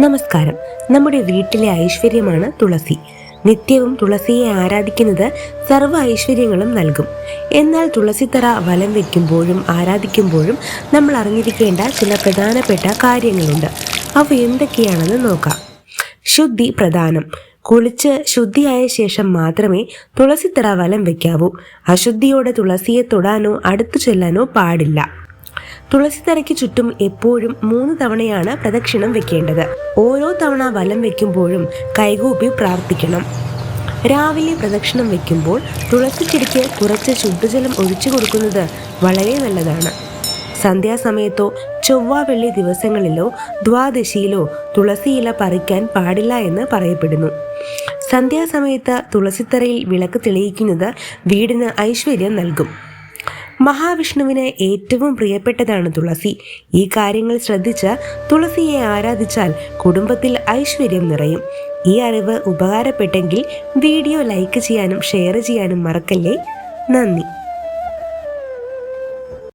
നമസ്കാരം. നമ്മുടെ വീട്ടിലെ ഐശ്വര്യമാണ് തുളസി. നിത്യവും തുളസിയെ ആരാധിക്കുന്നത് സർവ ഐശ്വര്യങ്ങളും നൽകും. എന്നാൽ തുളസിത്തറ വലം വയ്ക്കുമ്പോഴും ആരാധിക്കുമ്പോഴും നമ്മൾ അറിഞ്ഞിരിക്കേണ്ട ചില പ്രധാനപ്പെട്ട കാര്യങ്ങളുണ്ട്. അവ എന്തൊക്കെയാണെന്ന് നോക്കാം. ശുദ്ധി പ്രധാനം കുളിച്ച് ശുദ്ധിയായ ശേഷം മാത്രമേ തുളസിത്തറ വലം വയ്ക്കാവൂ അശുദ്ധിയോടെ തുളസിയെ തൊടാനോ അടുത്തു ചെല്ലാനോ പാടില്ല. തുളസിത്തറയ്ക്ക് ചുറ്റും എപ്പോഴും മൂന്ന് തവണയാണ് പ്രദക്ഷിണം വെക്കേണ്ടത്. ഓരോ തവണ വലം വെക്കുമ്പോഴും കൈകൂപ്പി പ്രാർത്ഥിക്കണം. രാവിലെ പ്രദക്ഷിണം വെക്കുമ്പോൾ തുളസി തുളസിച്ചെടിക്ക് കുറച്ച് ശുദ്ധജലം ഒഴിച്ചു കൊടുക്കുന്നത് വളരെ നല്ലതാണ്. സന്ധ്യാസമയത്തോ ചൊവ്വ വെള്ളി ദിവസങ്ങളിലോ ദ്വാദശിയിലോ ഇല പറിക്കാൻ പാടില്ല എന്ന് പറയപ്പെടുന്നു. സന്ധ്യാസമയത്ത് തുളസിത്തറയിൽ വിളക്ക് തെളിയിക്കുന്നത് വീടിന് ഐശ്വര്യം നൽകും. മഹാവിഷ്ണുവിന് ഏറ്റവും പ്രിയപ്പെട്ടതാണ് തുളസി. ഈ കാര്യങ്ങൾ ശ്രദ്ധിച്ച് തുളസിയെ ആരാധിച്ചാൽ കുടുംബത്തിൽ ഐശ്വര്യം നിറയും. ഈ അറിവ് ഉപകാരപ്പെട്ടെങ്കിൽ വീഡിയോ ലൈക്ക് ചെയ്യാനും ഷെയർ ചെയ്യാനും മറക്കല്ലേ? നന്ദി.